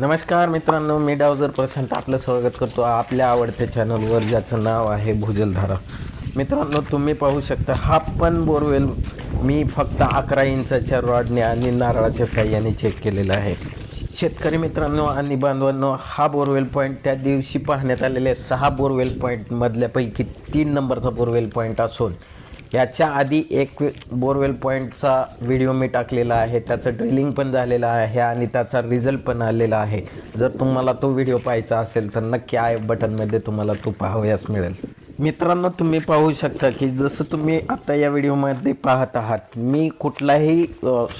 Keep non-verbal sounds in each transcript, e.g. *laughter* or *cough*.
नमस्कार मित्रांनो मी डावजर प्रशांत. आपलं स्वागत करतो आपल्या आवडत्या चॅनलवर ज्याचं नाव आहे भुजलधारा. मित्रांनो तुम्ही पाहू शकता हा पण बोरवेल. मी फक्त अकरा इंचाच्या रॉडने आणि नारळाच्या साह्याने चेक केलेला आहे. शेतकरी मित्रांनो आणि बांधवांनो हा बोरवेल पॉईंट त्या दिवशी पाहण्यात आलेल्या सहा बोरवेल पॉईंटमधल्यापैकी तीन नंबरचा बोरवेल पॉईंट असून याच्या आधी एक बोरवेल पॉईंटचा व्हिडिओ मी टाकलेला आहे त्याचं ड्रिलिंग पण झालेलं आहे आणि त्याचा रिझल्ट पण आलेला आहे. जर तुम्हाला तो व्हिडिओ पाहायचा असेल तर नक्की आय बटनमध्ये तुम्हाला तो पाहावयास मिळेल. मित्रांनो तुम्ही पाहू शकता की जसं तुम्ही आता या व्हिडिओमध्ये पाहत आहात मी कुठल्याही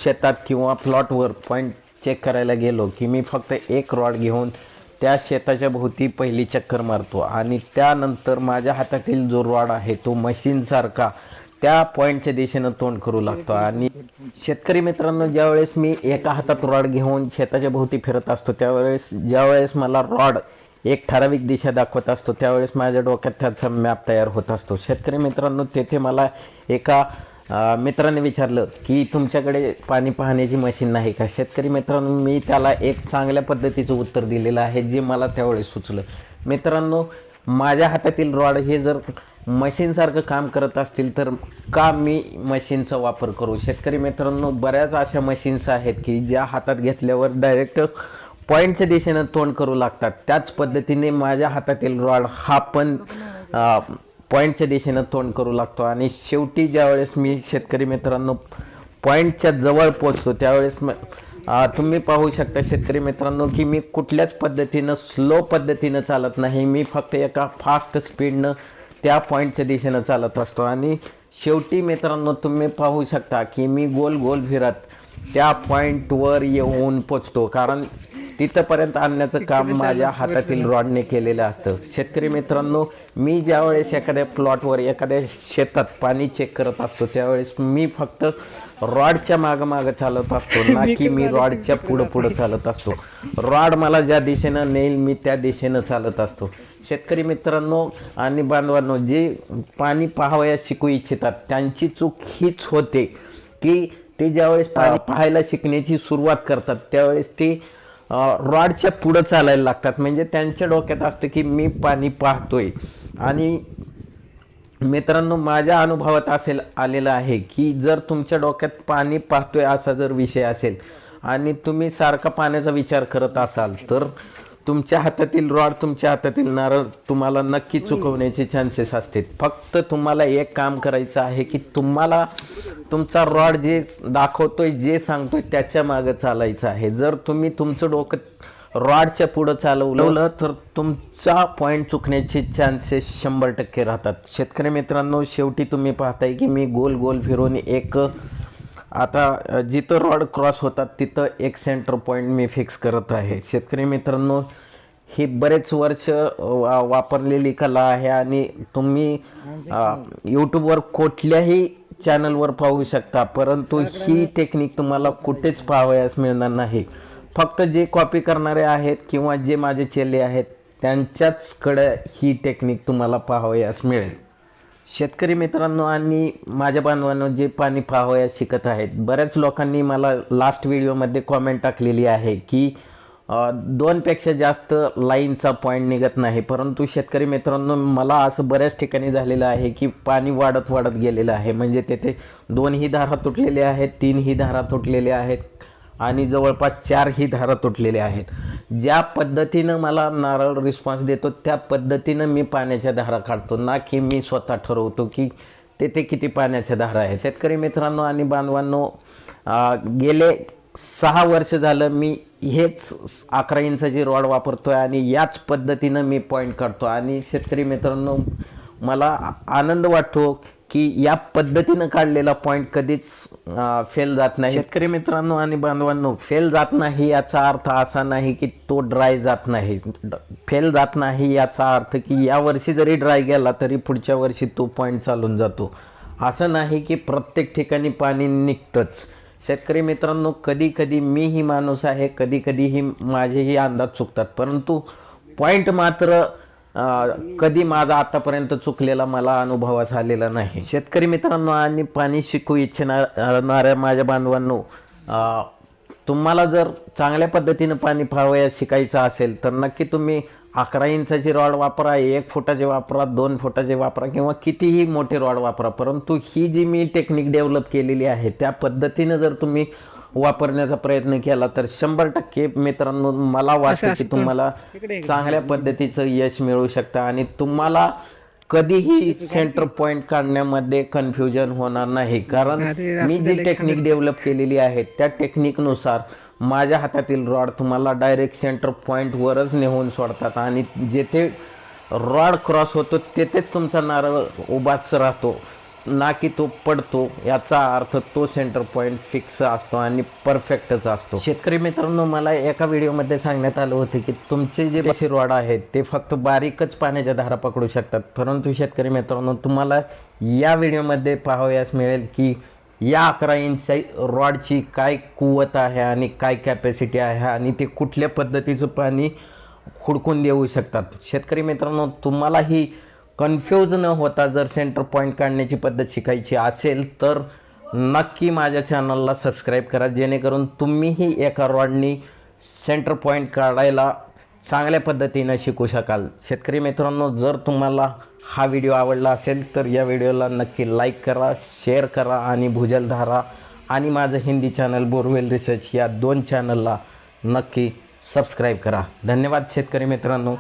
शेतात किंवा प्लॉटवर पॉईंट चेक करायला गेलो की मी फक्त एक रॉड घेऊन त्या शेताच्या भोवती पहिली चक्कर मारतो आणि त्यानंतर माझ्या हातातील जो रॉड आहे तो मशीनसारखा त्या पॉईंटच्या दिशेनं तोंड करू लागतो. आणि शेतकरी मित्रांनो ज्यावेळेस मी एका हातात रॉड घेऊन शेताच्या भोवती फिरत असतो त्यावेळेस ज्यावेळेस मला रॉड एक ठराविक दिशा दाखवत असतो त्यावेळेस माझ्या डोक्यात त्याचा मॅप तयार होत असतो. शेतकरी मित्रांनो तेथे मला एका मित्राने विचारलं की तुमच्याकडे पाणी पाहण्याची मशीन नाही का? शेतकरी मित्रांनो मी त्याला एक चांगल्या पद्धतीचं उत्तर दिलेलं आहे जे मला त्यावेळेस सुचलं. मित्रांनो माझ्या हातातील रॉड हे जर मशीनसारखं काम करत असतील तर का मी मशीनचा वापर करू? शेतकरी मित्रांनो बऱ्याच अशा मशीन्स आहेत की ज्या हातात घेतल्यावर डायरेक्ट पॉईंटच्या दिशेनं तोंड करू लागतात. त्याच पद्धतीने माझ्या हातातील रॉड हा पण पॉईंटच्या दिशेनं तोंड करू लागतो. आणि शेवटी ज्यावेळेस मी शेतकरी मित्रांनो पॉईंटच्या जवळ पोचतो त्यावेळेस म तुम्ही पाहू शकता शेतकरी मित्रांनो की मी कुठल्याच पद्धतीनं स्लो पद्धतीनं चालत नाही. मी फक्त एका फास्ट स्पीडनं त्या पॉईंटच्या दिशेनं चालत असतो. आणि शेवटी मित्रांनो तुम्ही पाहू शकता की मी गोल गोल फिरत त्या पॉईंटवर येऊन पोचतो. कारण तिथंपर्यंत आणण्याचं काम माझ्या हातातील रॉडने केलेलं असतं. शेतकरी मित्रांनो मी ज्यावेळेस एखाद्या प्लॉटवर एखाद्या शेतात पाणी चेक करत असतो त्यावेळेस मी फक्त रॉडच्या मागं मागं चालत असतो *laughs* ना की मी रॉडच्या पुढं पुढं चालत असतो. रॉड मला ज्या दिशेनं नेईल मी त्या दिशेनं चालत असतो. शेतकरी मित्रांनो आणि बांधवांनो जे पाणी पाहावयास शिकू इच्छितात त्यांची चूक हीच होते की ते ज्यावेळेस पाणी पाहायला शिकण्याची सुरुवात करतात त्यावेळेस ते रॉडच्या पुढं चालायला लागतात. म्हणजे त्यांच्या डोक्यात असतं की मी पाणी पाहतोय. आणि मित्रांनो माझ्या अनुभवात असेल आलेलं आहे की जर तुमच्या डोक्यात पाणी पाहतोय असा जर विषय असेल आणि तुम्ही सारखा पाण्याचा विचार करत असाल तर तुमच्या हातातील रॉड तुमच्या हातातील नारळ तुम्हाला नक्की चुकवण्याचे चान्सेस असतील फक्त तुम्हाला एक काम करायचं आहे की तुम्हाला तुमचा रॉड जे दाखवतोय जे सांगतोय त्याच्या मागं चालायचं आहे. जर तुम्ही तुमचं डोकं रॉडच्या पुढं चालवलं तर तुमचा पॉईंट चुकण्याचे चान्सेस शंभर टक्के राहतात. शेतकरी मित्रांनो शेवटी तुम्ही पाहताय की मी गोल गोल फिरून एक आता जिथं रॉड क्रॉस होतात तिथं एक सेंटर पॉईंट मी फिक्स करत आहे. शेतकरी मित्रांनो ही बरेच वर्ष वा- वापरलेली कला आहे आणि तुम्ही यूट्यूबवर कुठल्याही चॅनलवर पाहू शकता परंतु ही टेक्निक तुम्हाला कुठेच पाहावयास मिळणार नाही. फक्त जे कॉपी करणारे आहेत किंवा जे माझे चेले आहेत त्यांच्याचकडे ही टेक्निक तुम्हाला पाहावयास मिळेल. शेतकरी मित्रांनो आणि माझ्या बांधवांनो जे पाणी पाहावयास शिकत आहेत बऱ्याच लोकांनी मला लास्ट व्हिडिओमध्ये कॉमेंट टाकलेली आहे की दोनपेक्षा जास्त लाईनचा पॉईंट निघत नाही. परंतु शेतकरी मित्रांनो मला असं बऱ्याच ठिकाणी झालेलं आहे की पाणी वाढत वाढत गेलेलं आहे. म्हणजे तेथे दोनही धारा तुटलेल्या आहेत तीनही धारा तुटलेल्या आहेत. आणि जवळपास चारही धारा तुटलेल्या आहेत. ज्या पद्धतीनं मला नारळ रिस्पॉन्स देतो त्या पद्धतीनं मी पाण्याच्या धारा काढतो. ना की मी स्वतः ठरवतो की तेथे किती पाण्याच्या धारा आहेत. शेतकरी मित्रांनो आणि बांधवांनो गेले सहा वर्ष झालं मी हेच अकरा इंचाची रॉड वापरतो आहे आणि याच पद्धतीनं मी पॉईंट काढतो. आणि शेतकरी मित्रांनो मला आनंद वाटतो की या पद्धतीनं काढलेला पॉईंट कधीच फेल जात नाही. शेतकरी मित्रांनो आणि बांधवांनो फेल जात नाही याचा अर्थ असा नाही की तो ड्राय जात नाही. फेल जात नाही याचा अर्थ की या वर्षी जरी ड्राय गेला तरी पुढच्या वर्षी तो पॉईंट चालून जातो. असं नाही की प्रत्येक ठिकाणी पाणी निघतंच. शेतकरी मित्रांनो कधी कधी मीही माणूस आहे कधी कधीही माझेही अंदाज चुकतात. परंतु पॉईंट मात्र अं, कधी माझा आतापर्यंत चुकलेला मला अनुभवास आलेला नाही. शेतकरी मित्रांनो आणि पाणी शिकू इच्छिणाऱ्या माझ्या बांधवांनो अं, तुम्हाला जर चांगल्या पद्धतीनं पाणी पाहावयास शिकायचं असेल तर नक्की तुम्ही अकरा इंचाची रॉड वापरा एक फुटाचे वापरा दोन फुटाचे वापरा किंवा कितीही मोठे रॉड वापरा. परंतु ही जी मी टेक्निक डेव्हलप केलेली आहे त्या पद्धतीनं जर तुम्ही वापरण्याचा प्रयत्न केला तर शंभर टक्के मित्रांनो मला वाटतं की तुम्हाला चांगल्या पद्धतीचं यश मिळू शकतं आणि तुम्हाला कधीही सेंटर पॉइंट काढण्यामध्ये कन्फ्युजन होणार नाही. कारण मी जी टेक्निक डेव्हलप केलेली आहे त्या टेक्निकनुसार माझ्या हातातील रॉड तुम्हाला डायरेक्ट सेंटर पॉईंटवरच नेऊन सोडतात आणि जेथे रॉड क्रॉस होतो तेथेच तुमचा नारळ उभाच राहतो. ना की तो पडतो याचा अर्थ तो सेंटर पॉईंट फिक्स असतो आणि परफेक्टच असतो. शेतकरी मित्रांनो मला एका व्हिडिओमध्ये सांगण्यात आलं होतं की तुमचे जे रॉड आहेत ते फक्त बारीकच पाण्याच्या धारा पकडू शकतात. परंतु शेतकरी मित्रांनो तुम्हाला या व्हिडिओमध्ये पाहावयास मिळेल की या अकरा इंच रॉडची काय कुवत आहे आणि काय कॅपॅसिटी आहे आणि ते कुठल्या पद्धतीचं पाणी हुडकून देऊ शकतात. शेतकरी मित्रांनो तुम्हालाही कन्फ्यूज न होता जर सेंटर पॉईंट काढण्याची पद्धत शिकायची असेल तर नक्की माझ्या चॅनलला सबस्क्राईब करा जेणेकरून तुम्हीही एका रॉडनी सेंटर पॉईंट काढायला चांगल्या पद्धतीनं शिकू शकाल. शेतकरी मित्रांनो जर तुम्हाला हा व्हिडिओ आवडला असेल तर या व्हिडिओला नक्की लाईक करा शेअर करा आणि भुजलधारा आणि माझं हिंदी चॅनल बोरवेल रिसर्च या दोन चॅनलला नक्की सबस्क्राईब करा. धन्यवाद शेतकरी मित्रांनो.